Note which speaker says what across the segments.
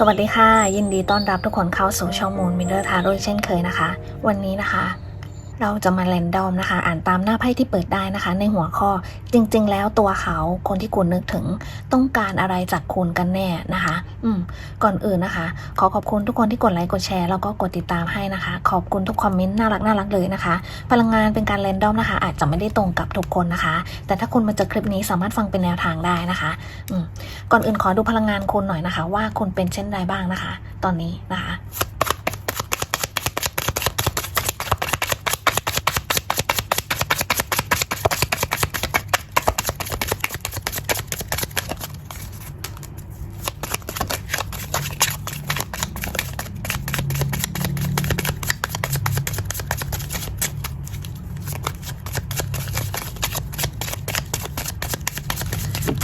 Speaker 1: สวัสดีค่ะ ยินดีต้อนรับทุกคนเข้าสู่ช่องมูลมินเดอร์ทาโร่เช่นเคยนะคะ วันนี้นะคะ เราจะมาแรนดอมนะคะ อ่านตามหน้าไพ่ที่เปิดได้นะคะ ในหัวข้อจริง ๆ แล้วตัวเขาคนที่คุณนึกถึงต้องการอะไรจากคุณกันแน่นะคะ อืมก่อนอื่นนะคะ ขอขอบคุณทุกคนที่กดไลค์กดแชร์แล้วก็กดติดตามให้นะคะ ขอบคุณทุกคอมเมนต์น่ารักน่ารักเลยนะคะ พลังงานเป็นการแรนดอมนะคะ อาจจะไม่ได้ตรงกับทุกคนนะคะ แต่ถ้าคุณมาเจอคลิปนี้สามารถฟังเป็นแนวทางได้นะคะ อืมก่อนอื่นขอดูพลังงานคุณหน่อยนะคะ ว่าคุณเป็นเช่นใดบ้างนะคะ ตอนนี้นะคะ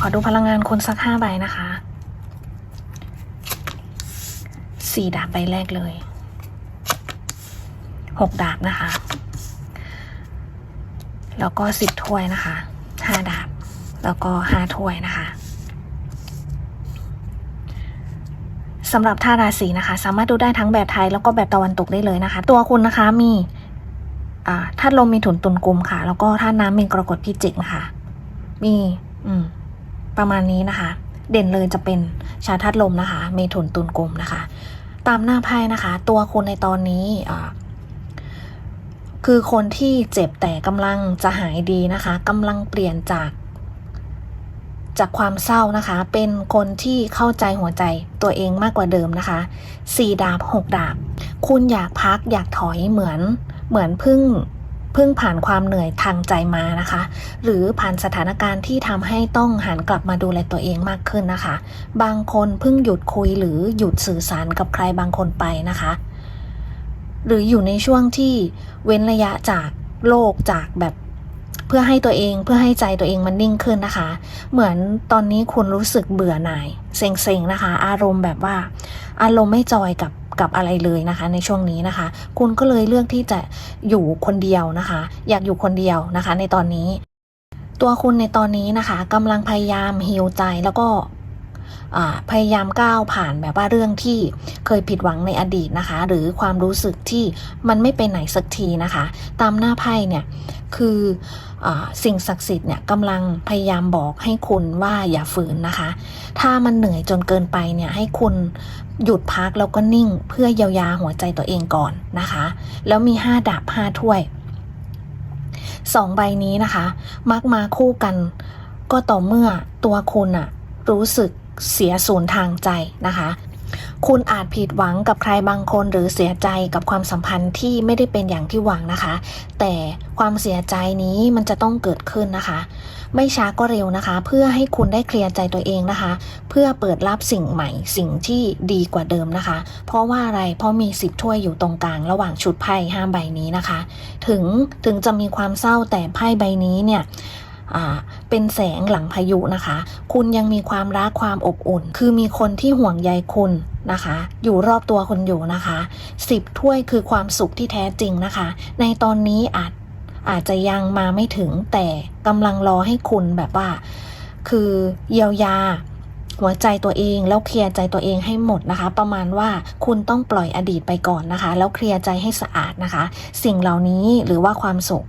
Speaker 1: ขอดูพลังงานคุณสักห้าใบนะคะ สี่ดาบใบแรกเลย หกดาบนะคะ แล้วก็สิบถ้วยนะคะ ห้าดาบ แล้วก็ห้าถ้วยนะคะสำหรับท่าราศีนะคะ สามารถดูได้ทั้งแบบไทยแล้วก็แบบตะวันตกได้เลยนะคะ ตัวคุณนะคะมีอ่าธาตุลมมีถุนตุนกลมค่ะ แล้วก็ธาตุน้ำมีกรกฎพิจิกนะคะมี อืม ประมาณนี้นะคะ เด่นเลยจะเป็นชาวธาตุลมนะคะ เมถุนตุลกลมนะคะ ตามหน้าไพ่นะคะ ตัวคุณในตอนนี้คือคนที่เจ็บแต่กำลังจะหายดีนะคะกำลังเปลี่ยนจาก จากความเศร้านะคะ เป็นคนที่เข้าใจหัวใจตัวเองมากกว่าเดิมนะคะสี่ดาบหกดาบ คุณอยากพักอยากถอยเหมือนเหมือนพึ่ง เพึ่งผ่านความเหนื่อยทางใจมานะคะ หรือผ่านสถานการณ์ที่ทำให้ต้องหันกลับมาดูแลตัวเองมากขึ้นนะคะ บางคนเพิ่งหยุดคุยหรือหยุดสื่อสารกับใครบางคนไปนะคะ หรืออยู่ในช่วงที่เว้นระยะจากโลกจากแบบเพื่อให้ตัวเองเพื่อให้ใจตัวเองมันนิ่งขึ้นนะคะ เหมือนตอนนี้คุณรู้สึกเบื่อหน่าย เซ็งๆนะคะ อารมณ์แบบว่า อารมณ์ไม่จอยกับ กับอะไรเลยนะคะ ในช่วงนี้นะคะ คุณก็เลยเลือกที่จะอยู่คนเดียวนะคะ อยากอยู่คนเดียวนะคะ ในตอนนี้ ตัวคุณในตอนนี้นะคะกำลังพยายามฮิวใจแล้วก็ พยายามก้าวผ่านแบบว่าเรื่องที่เคยผิดหวังในอดีตนะคะ หรือความรู้สึกที่มันไม่ไปไหนสักทีนะคะ ตามหน้าไพ่เนี่ยคืออสิ่งศักดิ์สิทธิ์เนี่ยกำลังพยายามบอกให้คุณว่าอย่าฝืนนะคะ ถ้ามันเหนื่อยจนเกินไปเนี่ยให้คุณหยุดพักแล้วก็นิ่งเพื่อเยียวยาหัวใจตัวเองก่อนนะคะ แล้วมีห้าดาบห้าถ้วยสองใบนี้นะคะ มักมาคู่กัน ก็ต่อเมื่อตัวคุณอะรู้สึก เสียสูญทางใจนะคะ คุณอาจผิดหวังกับใครบางคนหรือเสียใจกับความสัมพันธ์ที่ไม่ได้เป็นอย่างที่หวังนะคะ แต่ความเสียใจนี้มันจะต้องเกิดขึ้นนะคะ ไม่ช้าก็เร็วนะคะ เพื่อให้คุณได้เคลียร์ใจตัวเองนะคะ เพื่อเปิดรับสิ่งใหม่สิ่งที่ดีกว่าเดิมนะคะ เพราะว่าอะไรเพราะมีสิบถ้วยอยู่ตรงกลางระหว่างชุดไพ่ห้าใบนี้นะคะ ถึงถึงจะมีความเศร้าแต่ไพ่ใบนี้เนี่ย เป็นแสงหลังพายุนะคะ คุณยังมีความรักความอบอุ่น คือมีคนที่ห่วงใยคุณนะคะ อยู่รอบตัวคุณอยู่นะคะสิบถ้วยคือความสุขที่แท้จริงนะคะ ในตอนนี้อาจอาจจะยังมาไม่ถึงแต่กำลังรอให้คุณแบบว่า คือเยียวยาหัวใจตัวเองแล้วเคลียร์ใจตัวเองให้หมดนะคะ ประมาณว่าคุณต้องปล่อยอดีตไปก่อนนะคะ แล้วเคลียร์ใจให้สะอาดนะคะ สิ่งเหล่านี้หรือว่าความสุข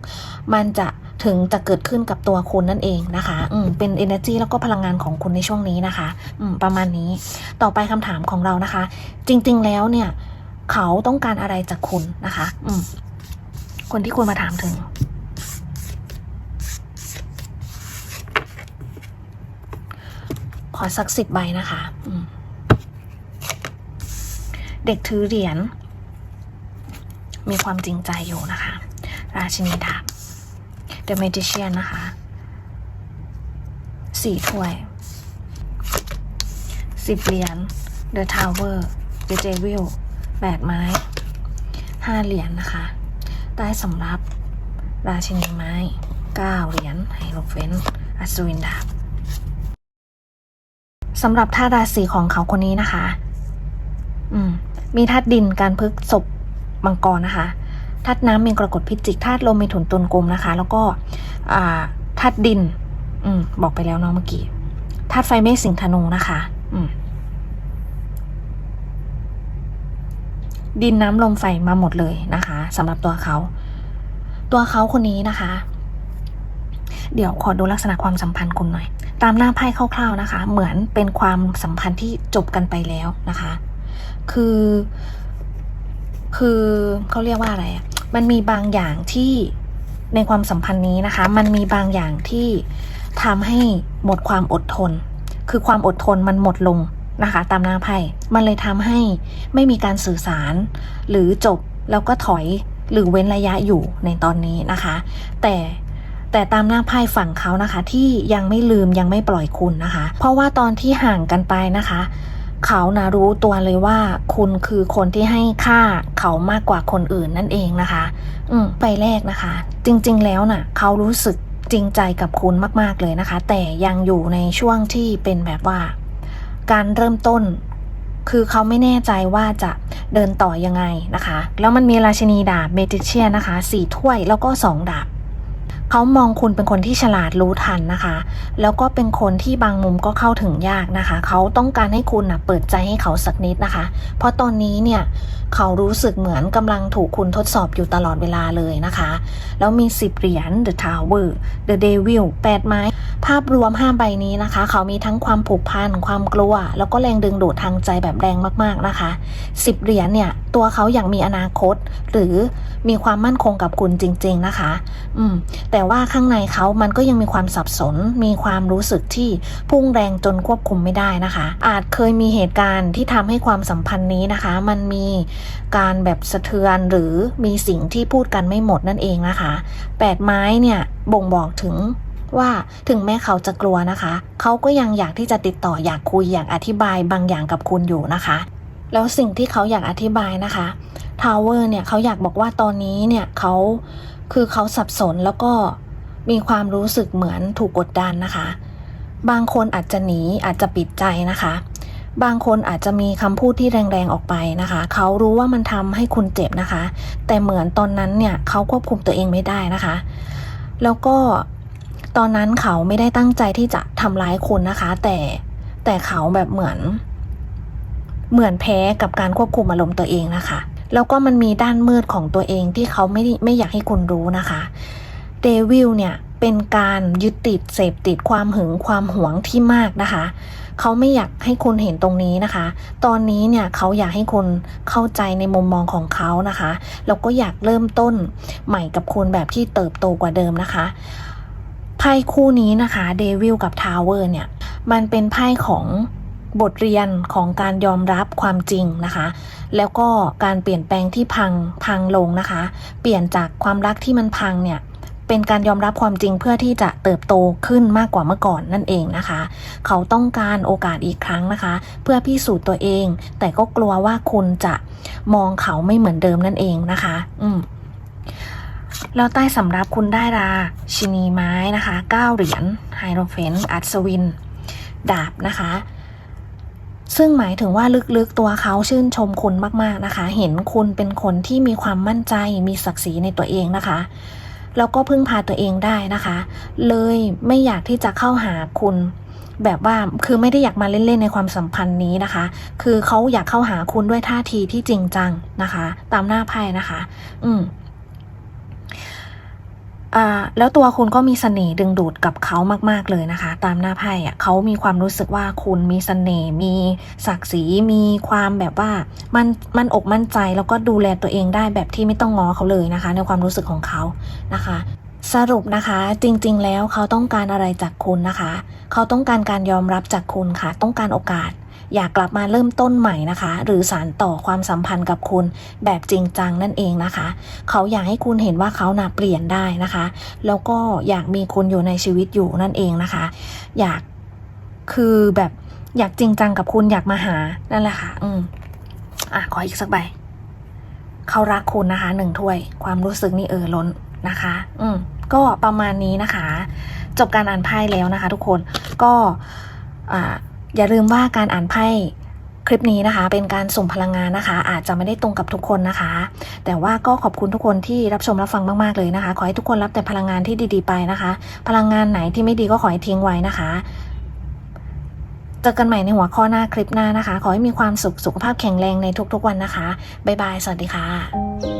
Speaker 1: มันจะ ถึงจะเกิดขึ้นกับตัวคุณนั่นเองนะคะอืมเป็น energy แล้วก็พลังงานของคุณในช่วงนี้นะคะอืมประมาณนี้ต่อไปคำถามของเรานะคะ จริง ๆ แล้วเนี่ย เขาต้องการอะไรจากคุณนะคะอืมคนที่คุณมาถามถึงขอสักสิบใบนะคะอืมเด็กถือเหรียญ มีความจริงใจอยู่นะคะ ราชินีดาบ The Magician นะคะสี่ถ้วยสิบเหรียญ The Tower The Devil แปดไม้ห้าเหรียญนะคะ ได้สำรับ ราชินีไม้เก้าเหรียญไฮโลเฟนอัศวินดาบสำหรับธาตุราศีของเขาคนนี้นะคะ อืม มีธาตุดินการพึกศพมังกรนะคะ ธาตุน้ำมีกรกฎพิจิกธาตุลมมีถุนตุนกลมนะคะ แล้วก็ธาตุดิน อืมบอกไปแล้วเนาะเมื่อกี้ธาตุไฟเมษสิงธนูนะคะ อืมดินน้ำลมไฟมาหมดเลยนะคะสำหรับตัวเขา ตัวเขาคนนี้นะคะ เดี๋ยวขอดูลักษณะความสัมพันธ์คุณหน่อย ตามหน้าไพ่คร่าวๆนะคะ เหมือนเป็นความสัมพันธ์ที่จบกันไปแล้วนะคะ คือ คือเขาเรียกว่าอะไรอะมันมีบางอย่างที่ในความสัมพันธ์นี้นะคะ มันมีบางอย่างที่ทำให้หมดความอดทน คือความอดทนมันหมดลงนะคะ ตามหน้าไพ่ มันเลยทำให้ไม่มีการสื่อสาร หรือจบแล้วก็ถอยหรือเว้นระยะอยู่ในตอนนี้นะคะ แต่แต่ตามหน้าไพ่ฝั่งเขานะคะ ที่ยังไม่ลืมยังไม่ปล่อยคุณนะคะ เพราะว่าตอนที่ห่างกันไปนะคะ เขานะรู้ตัวเลยว่า คุณคือคนที่ให้ค่าเขามากกว่าคนอื่นนั่นเองนะคะ อืมไปแรกนะคะ จริงๆแล้วน่ะ เขารู้สึกจริงใจกับคุณมากๆเลยนะคะ แต่ยังอยู่ในช่วงที่เป็นแบบว่า การเริ่มต้น คือเขาไม่แน่ใจว่าจะเดินต่อยังไงนะคะ แล้วมันมีราชินีดาบเมจิเชียนะคะสี่ถ้วยแล้วก็สองดาบ เขามองคุณเป็นคนที่ฉลาดรู้ทันนะคะ แล้วก็เป็นคนที่บางมุมก็เข้าถึงยากนะคะ เขาต้องการให้คุณนะเปิดใจให้เขาสักนิดนะคะ เพราะตอนนี้เนี่ยเขารู้สึกเหมือนกำลังถูกคุณทดสอบอยู่ตลอดเวลาเลยนะคะ แล้วมี10เหรียญ The Tower The Devil 8ไม้ ภาพรวม5ใบนี้นะคะ เขามีทั้งความผูกพันความกลัว แล้วก็แรงดึงดูดทางใจแบบแรงมากๆนะคะ10เหรียญเนี่ย ตัวเขาอย่ากมีอนาคต หรือมีความมั่นคงกับคุณจริง ๆนะคะ อืม แต่ว่าข้างในเขามันก็ยังมีความสับสน มีความรู้สึกที่พุ่งแรงจนควบคุมไม่ได้นะคะ อาจเคยมีเหตุการณ์ที่ทำให้ความสัมพันธ์นี้นะคะ มันมีการแบบสะเทือนหรือมีสิ่งที่พูดกันไม่หมดนั่นเองนะคะแปดไม้เนี่ยบ่งบอกถึงว่าถึงแม้เขาจะกลัวนะคะ เขาก็ยังอยากที่จะติดต่ออยากคุยอยากอธิบายบางอย่างกับคุณอยู่นะคะ แล้วสิ่งที่เขาอยากอธิบายนะคะทาวเวอร์เนี่ยเขาอยากบอกว่าตอนนี้เนี่ยเขาคือเขาสับสนแล้วก็มีความรู้สึกเหมือนถูกกดดันนะคะ บางคนอาจจะหนีอาจจะปิดใจนะคะ บางคนอาจจะมีคำพูดที่แรงๆออกไปนะคะ เขารู้ว่ามันทำให้คุณเจ็บนะคะ แต่เหมือนตอนนั้นเนี่ยเขาควบคุมตัวเองไม่ได้นะคะ แล้วก็ตอนนั้นเขาไม่ได้ตั้งใจที่จะทำร้ายคุณนะคะ แต่แต่เขาแบบเหมือน เหมือนแพ้กับการควบคุมอารมณ์ตัวเองนะคะ แล้วก็มันมีด้านมืดของตัวเองที่เขาไม่ไม่อยากให้คุณรู้นะคะเดวิลเนี่ยเป็นการยึดติดเสพติดความหึงความหวงที่มากนะคะ เขาไม่อยากให้คุณเห็นตรงนี้นะคะ ตอนนี้เนี่ยเขาอยากให้คุณเข้าใจในมุมมองของเขานะคะแล้วก็อยากเริ่มต้นใหม่กับคุณแบบที่เติบโตกว่าเดิมนะคะไพ่คู่นี้นะคะเดวิลกับทาวเวอร์เนี่ยมันเป็นไพ่ของ บทเรียนของการยอมรับความจริงนะคะ แล้วก็การเปลี่ยนแปลงที่พังพังลงนะคะ เปลี่ยนจากความรักที่มันพังเนี่ยเป็นการยอมรับความจริงเพื่อที่จะเติบโตขึ้นมากกว่าเมื่อก่อนนั่นเองนะคะ เขาต้องการโอกาสอีกครั้งนะคะ เพื่อพิสูจน์ตัวเอง แต่ก็กลัวว่าคุณจะมองเขาไม่เหมือนเดิมนั่นเองนะคะ อืมแล้วใต้สำรับคุณได้ราชินีไม้นะคะ9เหรียญไฮโรเฟนอัศวิน ดาบนะคะ ซึ่งหมายถึงว่าลึกๆตัวเขาชื่นชมคุณมากๆนะคะ เห็นคุณเป็นคนที่มีความมั่นใจมีศักดิ์ศรีในตัวเองนะคะ แล้วก็พึ่งพาตัวเองได้นะคะ เลยไม่อยากที่จะเข้าหาคุณแบบว่าคือไม่ได้อยากมาเล่นๆในความสัมพันธ์นี้นะคะ คือเขาอยากเข้าหาคุณด้วยท่าทีที่จริงจังนะคะ ตามหน้าไพ่นะคะ อืม แล้วตัวคุณก็มีเสน่ห์ดึงดูดกับเขามาก ๆ เลยนะคะ ตามหน้าไพ่อะเขามีความรู้สึกว่าคุณมีเสน่ห์มีศักดิ์ศรีมีความแบบว่ามันมันอกมั่นใจแล้วก็ดูแลตัวเองได้แบบที่ไม่ต้องง้อเขาเลยนะคะ ในความรู้สึกของเขานะคะสรุปนะคะจริงๆ แล้วเขาต้องการอะไรจากคุณนะคะ เขาต้องการการยอมรับจากคุณค่ะ ต้องการโอกาส อยากกลับมาเริ่มต้นใหม่นะคะ หรือสานต่อความสัมพันธ์กับคุณแบบจริงจังนั่นเองนะคะ เขาอยากให้คุณเห็นว่าเขาน่ะเปลี่ยนได้นะคะ แล้วก็อยากมีคุณอยู่ในชีวิตอยู่นั่นเองนะคะ อยากคือแบบอยากจริงจังกับคุณอยากมาหานั่นแหละค่ะ อืมอะขออีกสักใบเขารักคุณนะคะหนึ่งถ้วย ความรู้สึกนี่เออล้นนะคะ อืมก็ประมาณนี้นะคะ จบการอ่านไพ่แล้วนะคะ ทุกคนก็อ่า อย่าลืมว่าการอ่านไพ่คลิปนี้นะคะ เป็นการส่งพลังงานนะคะ อาจจะไม่ได้ตรงกับทุกคนนะคะ แต่ว่าก็ขอบคุณทุกคนที่รับชมรับฟังมากๆเลยนะคะ ขอให้ทุกคนรับแต่พลังงานที่ดีๆไปนะคะ พลังงานไหนที่ไม่ดีก็ขอให้ทิ้งไว้นะคะเจอกันใหม่ในหัวข้อหน้าคลิปหน้านะคะ ขอให้มีความสุขสุขภาพแข็งแรงในทุกๆวันนะคะบ๊ายบายสวัสดีค่ะ